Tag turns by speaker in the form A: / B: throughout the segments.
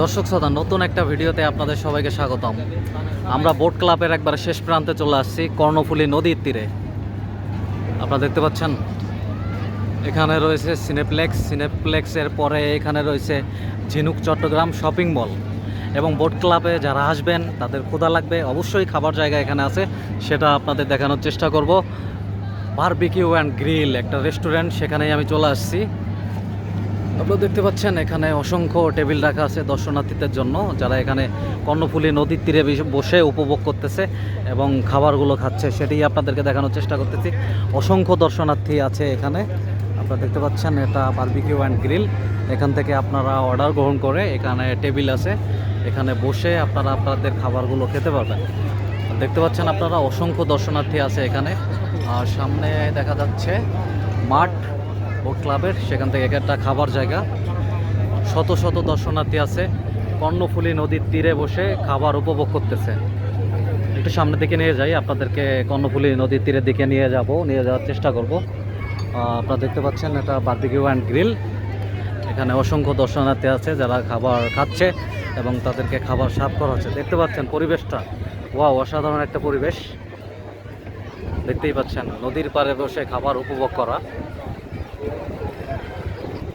A: দর্শক শ্রোতা, নতুন একটা ভিডিওতে আপনাদের সবাইকে স্বাগতম। আমরা বোট ক্লাবের একবার শেষ প্রান্তে চলে আসছি, কর্ণফুলী নদীর তীরে। আপনারা দেখতে পাচ্ছেন, এখানে রয়েছে সিনেপ্লেক্স। সিনেপ্লেক্সের পরে এখানে রয়েছে ঝিনুক চট্টগ্রাম শপিং মল। এবং বোট ক্লাবে যারা আসবেন, তাদের ক্ষুধা লাগবে, অবশ্যই খাবার জায়গা এখানে আছে, সেটা আপনাদের দেখানোর চেষ্টা করব। বারবিকিউ অ্যান্ড গ্রিল, একটা রেস্টুরেন্ট, সেখানেই আমি চলে আসছি। আপনারা দেখতে পাচ্ছেন, এখানে অসংখ্য টেবিল রাখা আছে দর্শনার্থীদের জন্য, যারা এখানে কর্ণফুলী নদীর তীরে বসে উপভোগ করতেছে এবং খাবারগুলো খাচ্ছে, সেটাই আপনাদেরকে দেখানোর চেষ্টা করতেছি। অসংখ্য দর্শনার্থী আছে এখানে। আপনারা দেখতে পাচ্ছেন, এটা বার্বিকিউ অ্যান্ড গ্রিল এখান থেকে আপনারা অর্ডার গ্রহণ করে এখানে টেবিল আছে। এখানে বসে আপনারা আপনাদের খাবারগুলো খেতে পারবেন। দেখতে পাচ্ছেন আপনারা অসংখ্য দর্শনার্থী আছে এখানে। আর সামনে দেখা যাচ্ছে মাঠ। বোট ক্লাবের, সেখান থেকে একটা খাবার জায়গা। শত শত দর্শনার্থী আছে। কর্ণফুলী নদীর তীরে বসে খাবার উপভোগ করতেছে। একটু সামনের দিকে নিয়ে যাই, আপনাদেরকে কর্ণফুলী নদীর তীরের দিকে নিয়ে যাব, নিয়ে যাওয়ার চেষ্টা করব। আপনারা দেখতে পাচ্ছেন এটা বার্বিকিউ অ্যান্ড গ্রিল। এখানে অসংখ্য দর্শনার্থী আছে যারা খাবার খাচ্ছে এবং তাদেরকে খাবার সাফ করা হচ্ছে। দেখতে পাচ্ছেন পরিবেশটা। ওয়াও, অসাধারণ একটা পরিবেশ। দেখতেই পাচ্ছেন নদীর পাড়ে বসে খাবার উপভোগ করা।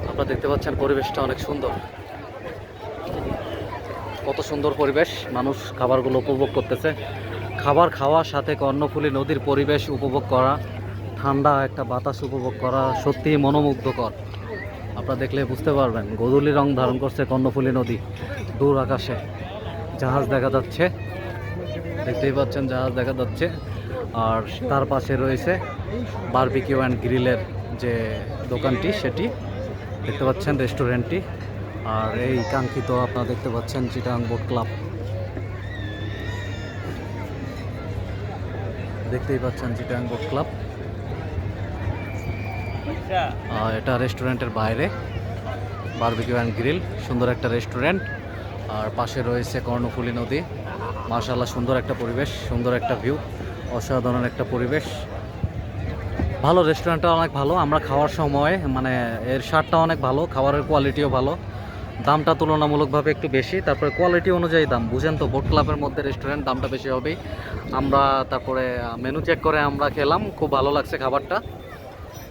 A: আপনারা দেখতে পাচ্ছেন পরিবেশটা অনেক সুন্দর। কত সুন্দর পরিবেশ, মানুষ খাবারগুলো উপভোগ করতেছে। খাবার খাওয়ার সাথে কর্ণফুলী নদীর পরিবেশ উপভোগ করা, ঠান্ডা একটা বাতাস উপভোগ করা সত্যিই মনোমুগ্ধকর। আপনারা দেখলে বুঝতে পারবেন, গোধূলি রং ধারণ করছে কর্ণফুলী নদী দূর আকাশে। জাহাজ দেখা যাচ্ছে, দেখতেই পাচ্ছেন জাহাজ দেখা যাচ্ছে। আর তার পাশে রয়েছে বারবিকিউ অ্যান্ড গ্রিলের যে দোকানটি, সেটি দেখতে পাচ্ছেন রেস্টুরেন্টটি। আর এই কাঙ্ক্ষিত আপনারা দেখতে পাচ্ছেন চিটাং বোট ক্লাব। দেখতেই পাচ্ছেন চিটাং বোট ক্লাব। আর এটা রেস্টুরেন্টের বাইরে, বারবিকিউ অ্যান্ড গ্রিল, সুন্দর একটা রেস্টুরেন্ট। আর পাশে রয়েছে কর্ণফুলী নদী। মার্শাল্লাহ সুন্দর একটা পরিবেশ, সুন্দর একটা ভিউ, অসাধারণ একটা পরিবেশ। ভালো রেস্টুরেন্টটা অনেক ভালো। আমরা খাওয়ার সময় মানে এর স্বাদটা অনেক ভালো, খাবারের কোয়ালিটিও ভালো। দামটা তুলনামূলকভাবে একটু বেশি, তারপরে কোয়ালিটি অনুযায়ী দাম। বুঝেন তো বোট ক্লাবের মধ্যে রেস্টুরেন্ট দামটা বেশি হবেই। আমরা তারপরে মেনু চেক করে আমরা খেলাম, খুব ভালো লাগছে খাবারটা।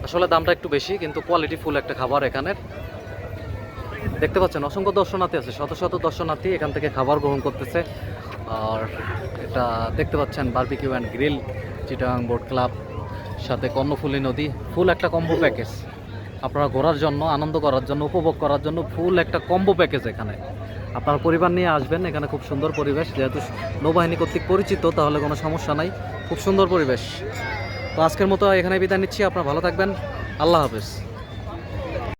A: আসলে দামটা একটু বেশি, কিন্তু কোয়ালিটি ফুল একটা খাবার এখানের। দেখতে পাচ্ছেন, অসংখ্য দর্শনার্থী আছে, শত শত দর্শনার্থী এখান থেকে খাবার গ্রহণ করতেছে। আর এটা দেখতে পাচ্ছেন barbecue and grill Chittagong boat club সাথে কর্ণফুলী নদী, ফুল একটা কম্বো প্যাকেজ আপনারা ঘোরার জন্য, আনন্দ করার জন্য, উপভোগ করার জন্য ফুল একটা কম্বো প্যাকেজ এখানে। আপনার পরিবার নিয়ে আসবেন, এখানে খুব সুন্দর পরিবেশ। যেহেতু নৌবাহিনী কর্তৃক পরিচিত, তাহলে কোনো সমস্যা নাই। খুব সুন্দর পরিবেশ। তো আজকের মতো এখানে বিদায় নিচ্ছি, আপনারা ভালো থাকবেন। আল্লাহ হাফেজ।